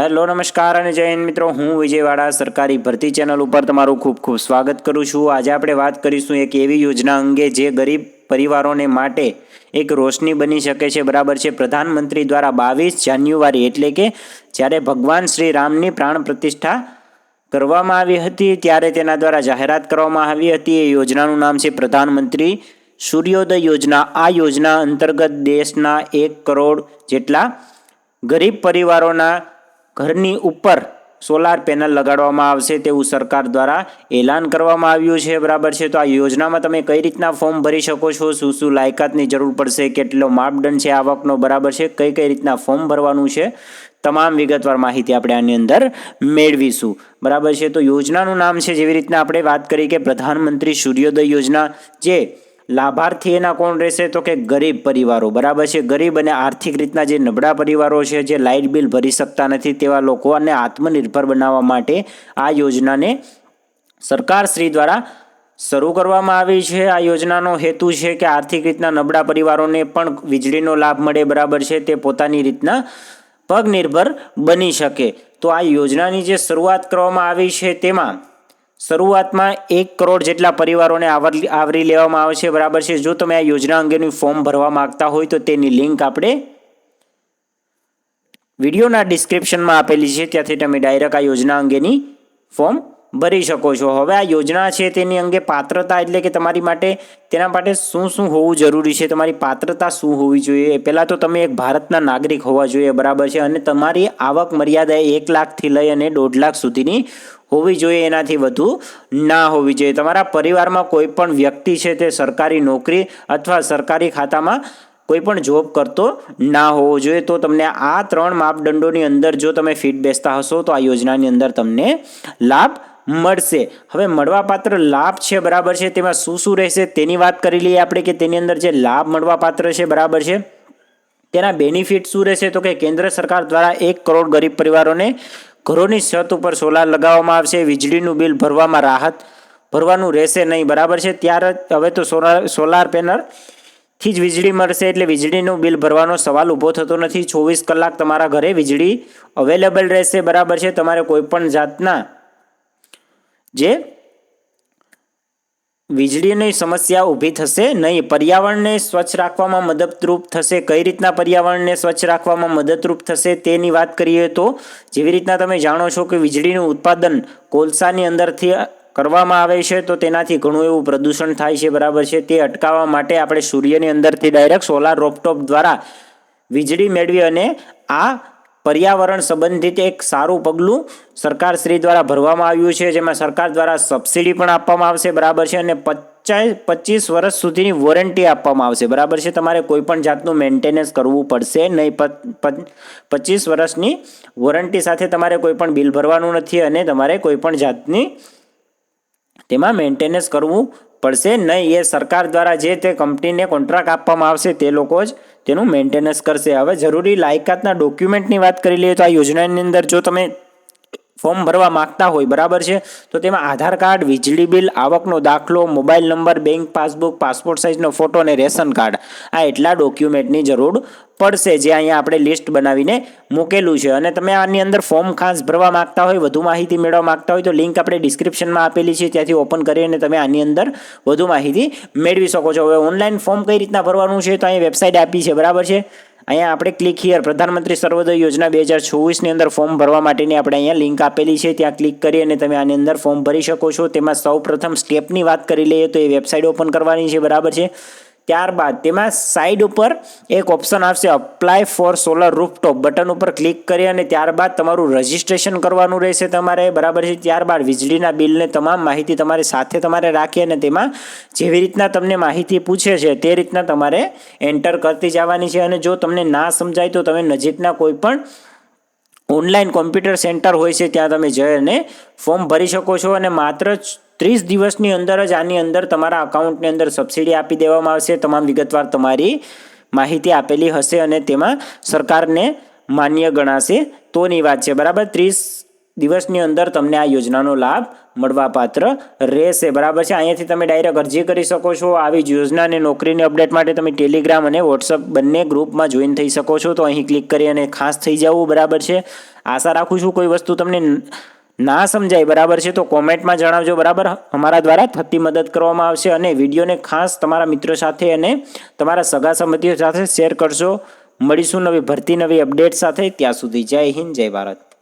Hello, નમસ્કાર અને જય મિત્રો. હું વિજયવાડા, સરકારી ભરતી ચેનલ ઉપર તમારું ખૂબ ખૂબ સ્વાગત કરું છું. આજે આપણે વાત કરીશું એક એવી યોજના અંગે જે ગરીબ પરિવારોને માટે એક રોશની બની શકે છે. બરાબર છે. પ્રધાનમંત્રી દ્વારા બાવીસ જાન્યુઆરી એટલે કે જ્યારે ભગવાન શ્રી રામની પ્રાણ પ્રતિષ્ઠા કરવામાં આવી હતી, ત્યારે તેના દ્વારા જાહેરાત કરવામાં આવી હતી. એ યોજનાનું નામ છે પ્રધાનમંત્રી સૂર્યોદય યોજના. આ યોજના અંતર્ગત દેશના એક કરોડ જેટલા ગરીબ પરિવારોના ઘરની ઉપર સોલાર પેનલ લગાડવામાં આવશે તેવું સરકાર દ્વારા એલાન કરવામાં આવ્યું છે. બરાબર છે. તો આ યોજનામાં તમે કઈ રીતના ફોર્મ ભરી શકો છો? શું શું લાયકાતની જરૂર પડશે? કેટલો માપદંડ છે આવકનો? બરાબર છે. કઈ કઈ રીતના ફોર્મ ભરવાનું છે? તમામ વિગતવાર માહિતી આપણે આની અંદર મેળવીશું. બરાબર છે. તો યોજનાનું નામ છે. જેવી રીતના આપણે વાત કરી કે પ્રધાનમંત્રી સૂર્યોદય યોજના, જે લાભાર્થી એના કોણ રહેશે? તો કે ગરીબ પરિવારો. બરાબર છે? ગરીબ અને આર્થિક રીતના જે નબળા પરિવારો છે, જે લાઇટ બિલ ભરી શકતા નથી તેવા લોકોને આત્મનિર્ભર બનાવવા માટે આ યોજનાને સરકાર શ્રી દ્વારા શરૂ કરવામાં આવી છે. આ યોજનાનો હેતુ છે કે આર્થિક રીતના નબળા પરિવારોને પણ વીજળીનો લાભ મળે. બરાબર છે? તે પોતાની રીતના પગનિર્ભર બની શકે. તો આ યોજનાની જે શરૂઆત કરવામાં આવી છે તેમાં શરૂઆતમાં એક કરોડ જેટલા પરિવારોને આવરી લેવામાં આવશે બરાબર છે. જો તમે આ યોજના અંગેનું ફોર્મ ભરવા માગતા હોય તો તેની લિંક આપણે વિડીયોના ડિસ્ક્રિપ્શનમાં આપેલી છે. ત્યાંથી તમે ડાયરેક્ટ આ યોજના અંગેની ફોર્મ ભરી શકો છો. હવે આ યોજના છે તેની અંગે પાત્રતા એટલે કે તમારી માટે તેના માટે શું શું હોવું જરૂરી છે? તમારી પાત્રતા શું હોવી જોઈએ? પહેલાં તો તમે એક ભારતના નાગરિક હોવા જોઈએ, બરાબર છે? અને તમારી આવક મર્યાદા એક લાખથી લઈ અને દોઢ લાખ સુધીની હોવી જોઈએ, એનાથી વધુ ના હોવી જોઈએ. તમારા પરિવારમાં કોઈ પણ વ્યક્તિ છે તે સરકારી નોકરી અથવા સરકારી ખાતામાં કોઈ પણ જોબ કરતો ના હોવો જોઈએ. તો તમને આ ત્રણ માપદંડોની અંદર જો તમે ફિટ બેસતા હશો, તો આ યોજનાની અંદર તમને લાભ મળશે. હવે મળવાપાત્ર લાભ છે, બરાબર છે? તેમાં શું શું રહેશે તેની વાત કરી લઈએ આપણે કે તેની અંદર જે લાભ મળવાપાત્ર છે, બરાબર છે? તેના બેનિફિટ શું રહેશે? તો કે કેન્દ્ર સરકાર દ્વારા એક કરોડ ગરીબ પરિવારોને ઘરોની છત ઉપર સોલાર લગાવવામાં આવશે, વીજળીનું બિલ ભરવામાં રાહત ભરવાનું રહેશે નહીં, બરાબર છે? ત્યારે હવે તો સોલાર સોલાર પેનલથી જ વીજળી મળશે એટલે વીજળીનું બિલ ભરવાનો સવાલ ઊભો થતો નથી. ચોવીસ કલાક તમારા ઘરે વીજળી અવેલેબલ રહેશે, બરાબર છે? તમારે કોઈ પણ જાતના જે વીજળીની સમસ્યા ઊભી થશે નહીં, પર્યાવરણને સ્વચ્છ રાખવામાં મદદરૂપ થશે. કઈ રીતના પર્યાવરણને સ્વચ્છ રાખવામાં મદદરૂપ થશે તેની વાત કરીએ તો જેવી રીતના તમે જાણો છો કે વીજળીનું ઉત્પાદન કોલસાની અંદરથી કરવામાં આવે છે, તો તેનાથી ઘણું એવું પ્રદૂષણ થાય છે, બરાબર છે. તે અટકાવવા માટે આપણે સૂર્યની અંદરથી ડાયરેક્ટ સોલાર રોપટોપ દ્વારા વીજળી મેળવી અને આ પર્યાવરણ સંબંધિત એક સારું પગલું સરકાર શ્રી દ્વારા ભરવામાં આવ્યું છે, જેમાં સરકાર દ્વારા સબસિડી પણ આપવામાં આવશે, બરાબર છે, અને પચાસ, પચીસ વર્ષ સુધીની વોરંટી આપવામાં આવશે, બરાબર છે. તમારે કોઈ પણ જાતનું મેન્ટેનન્સ કરવું પડશે નહીં પચીસ વર્ષની વોરંટી સાથે તમારે કોઈ પણ બિલ ભરવાનું નથી અને તમારે કોઈ પણ જાતની તેમાં મેન્ટેનન્સ કરવું પડશે. નહીં, એ સરકાર દ્વારા જે તે કંપનીને કોન્ટ્રાક્ટ આપવામાં આવશે, તે લોકો જ તેનું મેન્ટેનન્સ કરશે. હવે જરૂરી લાયકાતના ડોક્યુમેન્ટની વાત કરી લઈએ તો આ યોજનાની અંદર જો તમે ફોર્મ ભરવા માંગતા હોય, બરાબર છે? તો તેમાં આધાર કાર્ડ, વીજળી બિલ, આવકનો દાખલો, mobile number, bank passbook, passport સાઇઝનો photo અને રેશન કાર્ડ. આ એટલા ડોક્યુમેન્ટની જરૂર પડશે જે અહીંયા આપણે લિસ્ટ બનાવીને મૂકેલું છે. અને તમે આની અંદર ફોર્મ ખાસ ભરવા માંગતા હોય, વધુ માહિતી મેળવવા માંગતા હોય, તો લિંક આપણે ડિસ્ક્રિપ્શનમાં આપેલી છે. ત્યાંથી ઓપન કરીને તમે આની અંદર વધુ માહિતી મેળવી શકો છો. હવે ઓનલાઈન ફોર્મ કઈ રીતના ભરવાનું છે, તો અહીં વેબસાઇટ આપી છે, બરાબર છે? અહીંયા આપણે ક્લિક હિયર પ્રધાનમંત્રી સર્વોદય યોજના બે હજાર ચોવીસની અંદર ફોર્મ ભરવા માટેની આપણે અહીંયા લિંક આપેલી છે. ત્યાં ક્લિક કરી અને તમે આની અંદર ફોર્મ ભરી શકો છો. તેમાં સૌ પ્રથમ સ્ટેપની વાત કરી લઈએ તો એ વેબસાઇટ ઓપન કરવાની છે. બરાબર છે? ત્યારબાદ તેમાં સાઈડ ઉપર એક ઓપ્શન આવશે apply for solar rooftop button ઉપર ક્લિક કરી અને ત્યારબાદ તમારું રજિસ્ટ્રેશન કરવાનું રહેશે તમારે, બરાબર છે? ત્યારબાદ વીજળીના બિલને તમામ માહિતી તમારી સાથે તમારે રાખી અને તેમાં જેવી રીતના તમને માહિતી પૂછે છે તે રીતના તમારે એન્ટર કરતી જવાની છે અને જો તમને ના સમજાય તો તમે નજીકના કોઈ પણ ઓનલાઈન કોમ્પ્યુટર સેન્ટર હોય છે, ત્યાં તમે જઈને ફોર્મ ભરી શકો છો અને માત્ર ત્રીસ દિવસની અંદર જ આની અંદર તમારા અકાઉન્ટની અંદર સબસિડી આપી દેવામાં આવશે. તમામ વિગતવાર તમારી માહિતી આપેલી હશે અને તેમાં સરકારને માન્ય ગણાશે. તોની વાત છે, બરાબર? ત્રીસ દિવસની અંદર તમને આ યોજનાનો લાભ મળવાપાત્ર રહેશે. બરાબર છે? અહીંયાથી તમે ડાયરેક્ટ અરજી કરી શકો છો. આવી જ યોજના અને નોકરીની અપડેટ માટે તમે ટેલિગ્રામ અને વોટ્સઅપ બંને ગ્રુપમાં જોઈન થઈ શકો છો. તો અહીં ક્લિક કરી અને ખાસ થઈ જવું. બરાબર છે? આશા રાખું છું કોઈ વસ્તુ તમને ના સમજાય, બરાબર છે? તો કોમેન્ટમાં જણાવજો, બરાબર? અમારા દ્વારા થતી મદદ કરવામાં આવશે અને વિડીયોને ખાસ તમારા મિત્રો સાથે અને તમારા સગા સંબંધીઓ સાથે શેર કરશો મળીશું નવી, ભરતી નવી અપડેટ સાથે. ત્યાં સુધી જય હિન્દ, જય ભારત.